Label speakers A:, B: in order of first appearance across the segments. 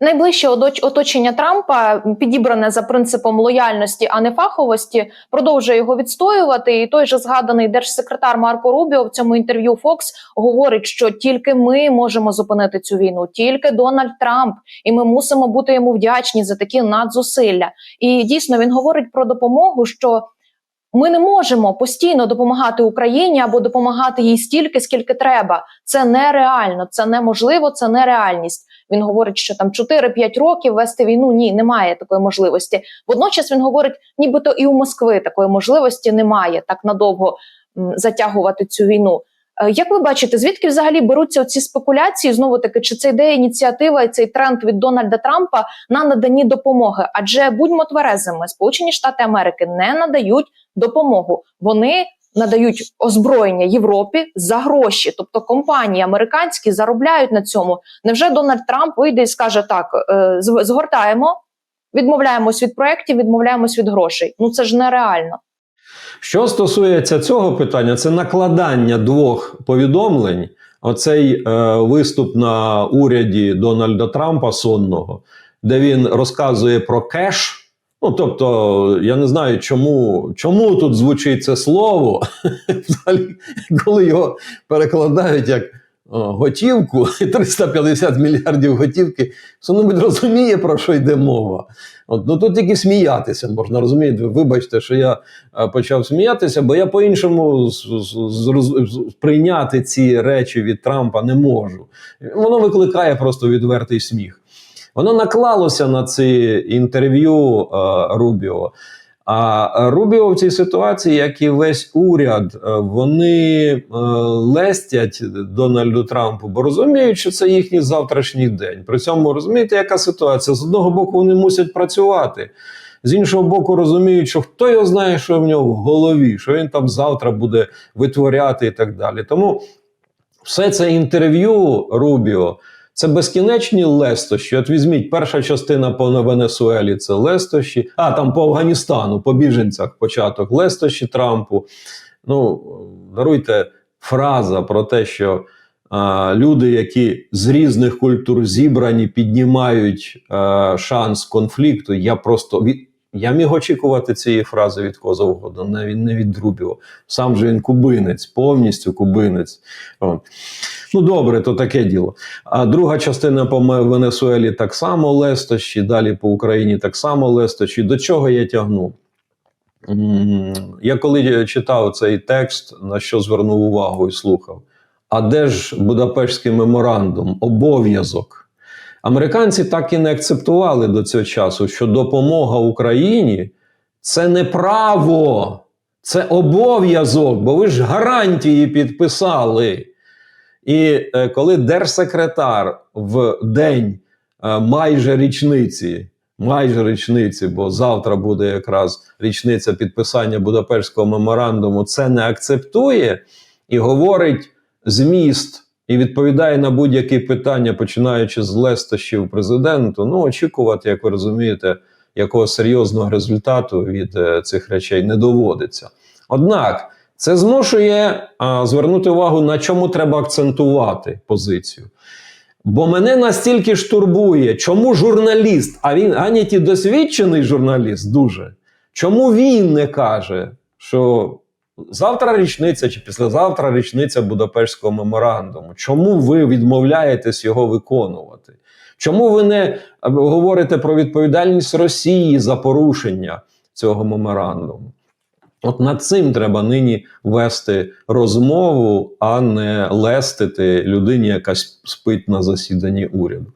A: Найближче оточення Трампа підібране за принципом лояльності, а не фаховості, продовжує його відстоювати. І той же згаданий держсекретар Марко Рубіо в цьому інтерв'ю Fox говорить, що тільки ми можемо зупинити цю війну, тільки Дональд Трамп, і ми мусимо бути йому вдячні за такі надзусилля. І дійсно він говорить про допомогу, що ми не можемо постійно допомагати Україні або допомагати їй стільки, скільки треба. Це нереально, це неможливо, це нереальність. Він говорить, що там 4-5 років вести війну ні, немає такої можливості. Водночас він говорить, нібито і у Москви такої можливості немає так надовго затягувати цю війну. Е, Як ви бачите, звідки взагалі беруться ці спекуляції? Знову таки, чи це йде ініціатива і цей тренд від Дональда Трампа на наданні допомоги? Адже будьмо тверезими, Сполучені Штати Америки не надають допомогу. Вони надають озброєння Європі за гроші, тобто компанії американські заробляють на цьому. Невже Дональд Трамп вийде і скаже так: е, згортаємо, відмовляємось від проєктів, відмовляємось від грошей? Ну це ж нереально.
B: Що стосується цього питання, це накладання двох повідомлень. Оцей е, виступ на уряді Дональда Трампа сонного, де він розказує про кеш. Ну, тобто, я не знаю, чому, чому тут звучить це слово, коли його перекладають як готівку, 350 мільярдів готівки, хто-небудь розуміє, про що йде мова. От, ну тут тільки сміятися можна розумієте. Вибачте, що я е, почав сміятися, бо я по-іншому сприйняти ці речі від Трампа не можу. Воно викликає просто відвертий сміх. Воно наклалося на ці інтерв'ю е, Рубіо. А Рубіо в цій ситуації, як і весь уряд, е, вони е, лестять Дональду Трампу, бо розуміють, що це їхній завтрашній день. При цьому розумієте, яка ситуація? З одного боку, вони мусять працювати. З іншого боку, розуміють, що хто його знає, що в нього в голові, що він там завтра буде витворяти і так далі. Тому все це інтерв'ю Рубіо. Це безкінечні лестощі. От візьміть, перша частина по Венесуелі це лестощі, а там по Афганістану, по біженцях початок лестощі Трампу. Ну, даруйте фраза про те, що а, люди, які з різних культур зібрані, піднімають а, шанс конфлікту. Я просто від. Я міг очікувати цієї фрази від кого завгодно, не від, не від Рубіо. Сам же він кубинець, повністю кубинець. Ну, добре, то таке діло. А друга частина по Венесуелі так само лестощі, далі по Україні так само лестощі. До чого я тягну? Я коли читав цей текст, на що звернув увагу і слухав. А де ж Будапештський меморандум? Обов'язок. Американці так і не акцептували до цього часу, що допомога Україні це не право, це обов'язок, бо ви ж гарантії підписали. І е, коли держсекретар в день е, майже річниці, майже річниці, бо завтра буде якраз річниця підписання Будапештського меморандуму, це не акцептує і говорить зміст і відповідає на будь-які питання, починаючи з лестощів президенту, ну очікувати, як ви розумієте, якогось серйозного результату від е, цих речей не доводиться. Однак це змушує а, звернути увагу, на чому треба акцентувати позицію. Бо мене настільки ж турбує, чому журналіст, а він Аніті досвідчений журналіст дуже. Чому він не каже, що завтра річниця чи післязавтра річниця Будапештського меморандуму? Чому ви відмовляєтесь його виконувати? Чому ви не е, говорите про відповідальність Росії за порушення цього меморандуму? От над цим треба нині вести розмову, а не лестити людині, яка спить на засіданні уряду.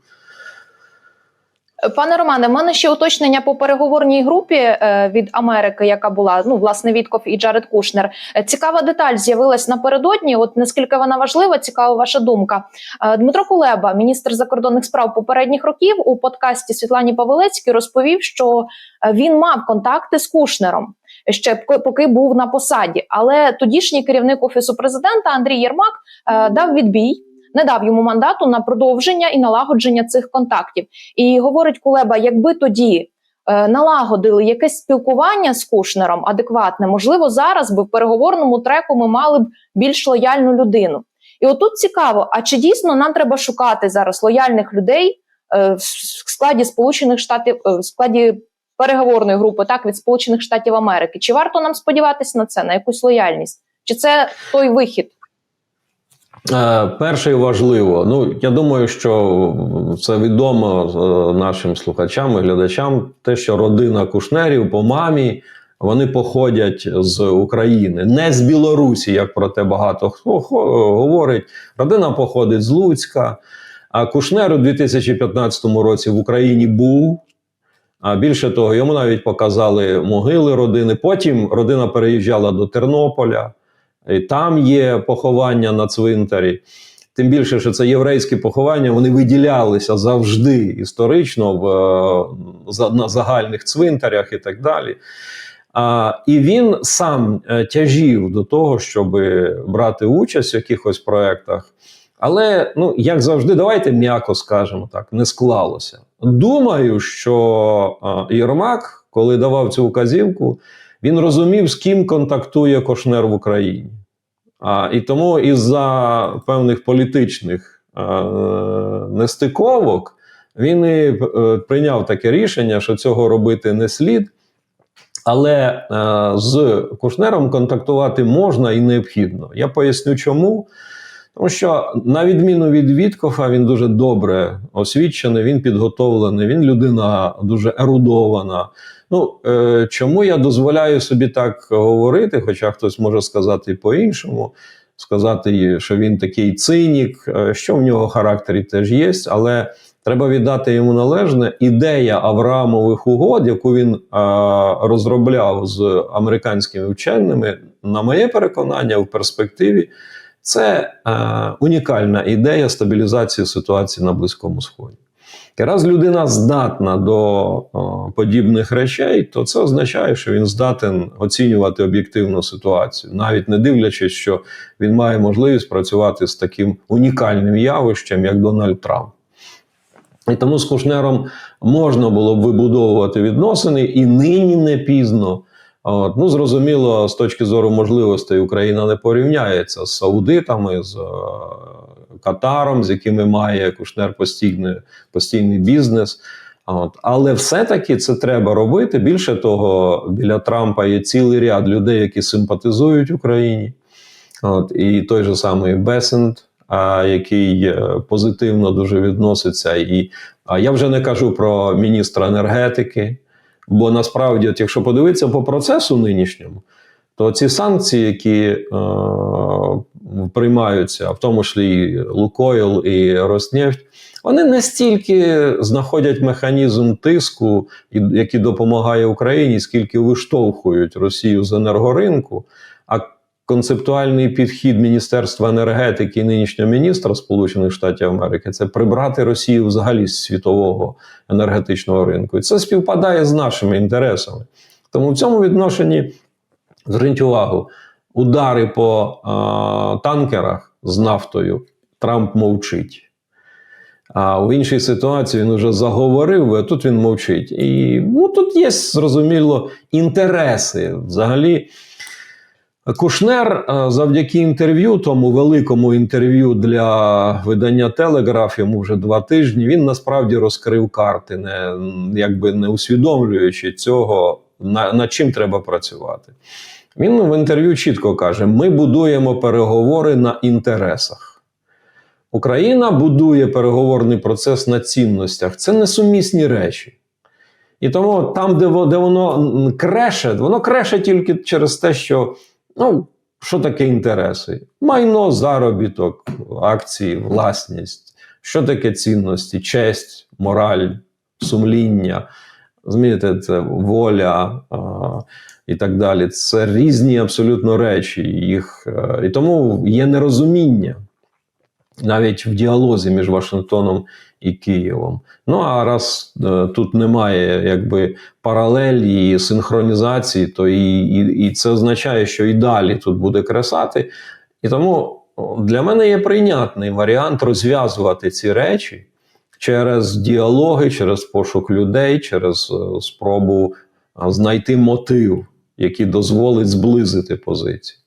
A: Пане Романе, в мене ще уточнення по переговорній групі е, від Америки, яка була ну власне Вітков і Джаред Кушнер. Е, Цікава деталь з'явилась напередодні. От наскільки вона важлива, цікава ваша думка. Е, Дмитро Кулеба, міністр закордонних справ попередніх років, у подкасті Світлані Павелецькій розповів, що він мав контакти з Кушнером. Ще поки був на посаді, але тодішній керівник офісу президента Андрій Єрмак е, дав відбій, не дав йому мандату на продовження і налагодження цих контактів. І говорить Кулеба, якби тоді е, налагодили якесь спілкування з Кушнером адекватне, можливо, зараз би в переговорному треку ми мали б більш лояльну людину. І отут цікаво: а чи дійсно нам треба шукати зараз лояльних людей е, в складі Сполучених Штатів е, в складі переговорної групи, так від Сполучених Штатів Америки. Чи варто нам сподіватися на це, на якусь лояльність? Чи це той вихід?
B: Е, Перше і важливо. Ну я думаю, що це відомо е, нашим слухачам і глядачам, те, що родина Кушнерів по мамі вони походять з України, не з Білорусі, як про те багато хто говорить. Родина походить з Луцька. А Кушнер у 2015 році в Україні був. А більше того, йому навіть показали могили родини. Потім родина переїжджала до Тернополя. Там є поховання на цвинтарі. Тим більше, що це єврейські поховання, вони виділялися завжди історично в, е, на загальних цвинтарях і так далі. А, і він сам е, тяжів до того, щоб брати участь в якихось проєктах. Але, ну, як завжди, давайте м'яко скажемо так, не склалося. Думаю, що а, Єрмак, коли давав цю указівку, він розумів, з ким контактує Кошнер в Україні. А, і тому із-за певних політичних а, нестиковок він і е, прийняв таке рішення, що цього робити не слід. Але е, з Кушнером контактувати можна і необхідно. Я поясню чому. Тому що, на відміну від Віткофа, він дуже добре освічений, він підготовлений, він людина дуже ерудована. Ну, е, чому я дозволяю собі так говорити, хоча хтось може сказати по-іншому, сказати, що він такий цинік, е, що в нього характері теж є, але треба віддати йому належне. Ідея Авраамових угод, яку він е, розробляв з американськими вченими, на моє переконання, в перспективі. Це е, унікальна ідея стабілізації ситуації на Близькому Сході. І раз людина здатна до о, подібних речей, то це означає, що він здатен оцінювати об'єктивну ситуацію, навіть не дивлячись, що він має можливість працювати з таким унікальним явищем, як Дональд Трамп. І тому з Кушнером можна було б вибудовувати відносини, і нині не пізно. От, ну, зрозуміло, з точки зору можливостей Україна не порівняється з Саудитами, з е, Катаром, з якими має Кушнер постійний, постійний бізнес. От. Але все-таки це треба робити. Більше того, біля Трампа є цілий ряд людей, які симпатизують Україні. От. І той же самий Бесент, а, який е, позитивно дуже відноситься. І а я вже не кажу про міністра енергетики. Бо насправді, от якщо подивитися по процесу нинішньому, то ці санкції, які е, приймаються, в тому числі і Лукойл і Роснефть, вони настільки знаходять механізм тиску, який допомагає Україні, скільки виштовхують Росію з енергоринку. Концептуальний підхід Міністерства енергетики і нинішнього міністра Сполучених Штатів Америки це прибрати Росію взагалі з світового енергетичного ринку. І це співпадає з нашими інтересами. Тому в цьому відношенні зверніть увагу, удари по а, танкерах з нафтою Трамп мовчить. А в іншій ситуації він вже заговорив, а тут він мовчить. І ну, тут є, зрозуміло, інтереси. Взагалі, Кушнер е, завдяки інтерв'ю, тому великому інтерв'ю для видання Телеграф, йому вже два тижні, він насправді розкрив карти, не, якби не усвідомлюючи цього, на, над чим треба працювати. Він в інтерв'ю чітко каже: ми будуємо переговори на інтересах. Україна будує переговорний процес на цінностях. Це несумісні речі. І тому там, де, де воно креше, воно креше тільки через те, що ну, що таке інтереси? Майно, заробіток, акції, власність. Що таке цінності? Честь, мораль, сумління. змінити це воля а, і так далі. Це різні абсолютно речі. Їх, е, і тому є нерозуміння навіть в діалозі між Вашингтоном і Києвом. Ну а раз е, тут немає якби паралелі і синхронізації, то і, і, і це означає, що і далі тут буде кресати. І тому для мене є прийнятний варіант розв'язувати ці речі через діалоги, через пошук людей, через е, спробу знайти мотив, який дозволить зблизити позиції.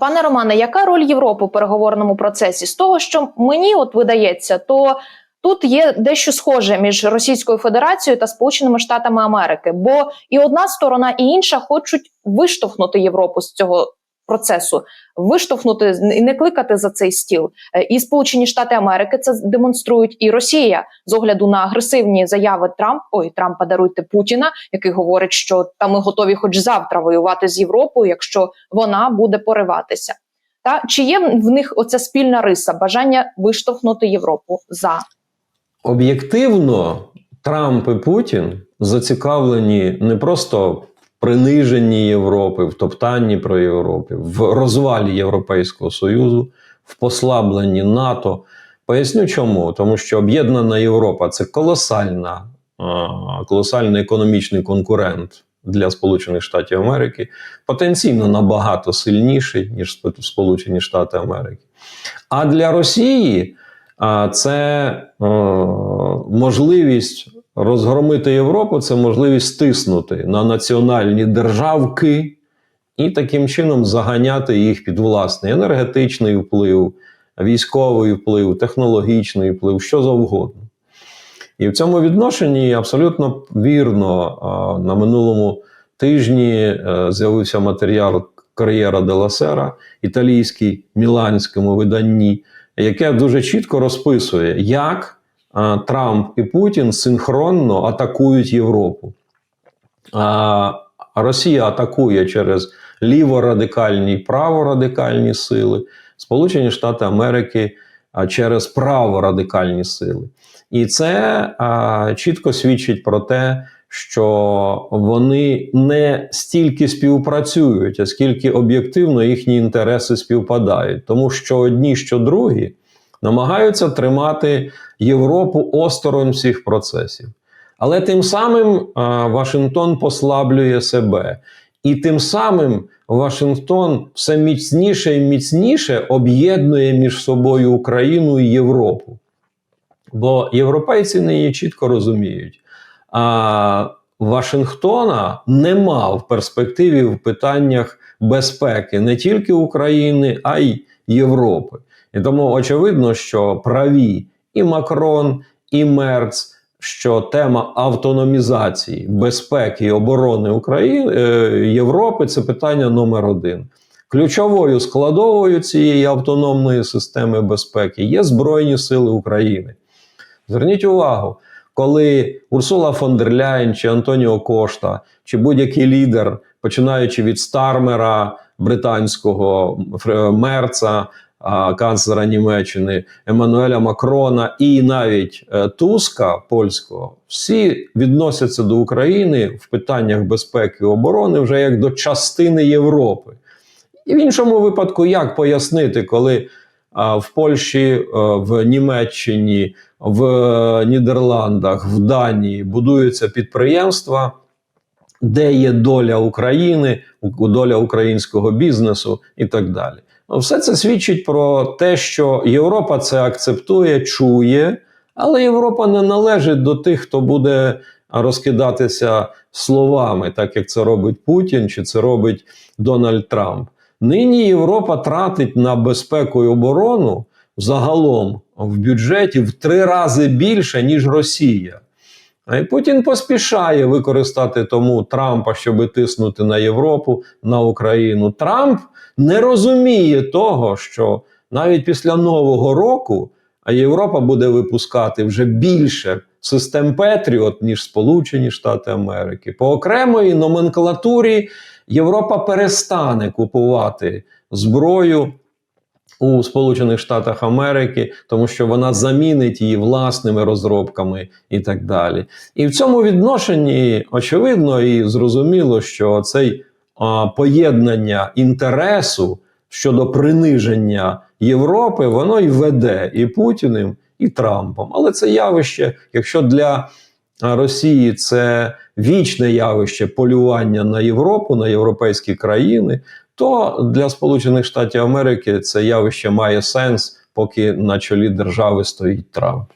A: Пане Романе, яка роль Європи у переговорному процесі? З того, що мені от видається, то тут є дещо схоже між Російською Федерацією та Сполученими Штатами Америки, бо і одна сторона, і інша хочуть виштовхнути Європу з цього процесу, виштовхнути і не кликати за цей стіл. Е, І Сполучені Штати Америки це демонструють, і Росія з огляду на агресивні заяви Трамп, ой, Трампа даруйте Путіна, який говорить, що та ми готові, хоч завтра воювати з Європою, якщо вона буде пориватися. Та чи є в них оця спільна риса, бажання виштовхнути Європу за
B: Об'єктивно, Трамп і Путін зацікавлені не просто приниженні Європи, в топтанні про Європу, в розвалі Європейського Союзу, в послабленні НАТО. Поясню чому. Тому що об'єднана Європа це колосальна, колосальний економічний конкурент для Сполучених Штатів Америки, потенційно набагато сильніший, ніж Спо- Сполучені Штати Америки. А для Росії це можливість розгромити Європу, це можливість стиснути на національні державки і таким чином заганяти їх під власний енергетичний вплив, військовий вплив, технологічний вплив, що завгодно. І в цьому відношенні абсолютно вірно на минулому тижні е, з'явився матеріал Кар'єра де ла італійський міланському виданні, яке дуже чітко розписує, як Трамп і Путін синхронно атакують Європу. Росія атакує через ліворадикальні і праворадикальні сили, Сполучені Штати Америки через праворадикальні сили. І це а, чітко свідчить про те, що вони не стільки співпрацюють, а скільки об'єктивно їхні інтереси співпадають, тому що одні, що другі намагаються тримати Європу осторонь всіх процесів. Але тим самим а, Вашингтон послаблює себе, і тим самим Вашингтон все міцніше і міцніше об'єднує між собою Україну і Європу. Бо європейці нині чітко розуміють, а Вашингтона нема в перспективі в питаннях безпеки не тільки України, а й Європи. І тому очевидно, що праві і Макрон, і Мерц, що тема автономізації, безпеки і оборони України е, Європи це питання номер один. Ключовою складовою цієї автономної системи безпеки є Збройні Сили України. Зверніть увагу, коли Урсула фон дер Ляйн чи Антоніо Кошта, чи будь-який лідер, починаючи від Стармера британського Мерца, а, канцлера Німеччини, Еммануеля Макрона і навіть е, Туска польського, всі відносяться до України в питаннях безпеки і оборони вже як до частини Європи. І в іншому випадку, як пояснити, коли в Польщі, е, в Німеччині, в е, Нідерландах, в Данії будуються підприємства, де є доля України, доля українського бізнесу і так далі. Все це свідчить про те, що Європа це акцептує, чує, але Європа не належить до тих, хто буде розкидатися словами, так як це робить Путін чи це робить Дональд Трамп. Нині Європа тратить на безпеку і оборону загалом в бюджеті в три рази більше, ніж Росія. Й Путін поспішає використати тому Трампа, щоб тиснути на Європу, на Україну. Трамп не розуміє того, що навіть після Нового року Європа буде випускати вже більше систем Петріот, ніж Сполучені Штати Америки. По окремої номенклатурі Європа перестане купувати зброю у Сполучених Штатах Америки, тому що вона замінить її власними розробками і так далі. І в цьому відношенні очевидно і зрозуміло, що цей поєднання інтересу щодо приниження Європи, воно й веде і Путіним, і Трампом. Але це явище, якщо для Росії це вічне явище полювання на Європу, на європейські країни, то для Сполучених Штатів Америки це явище має сенс, поки на чолі держави стоїть Трамп.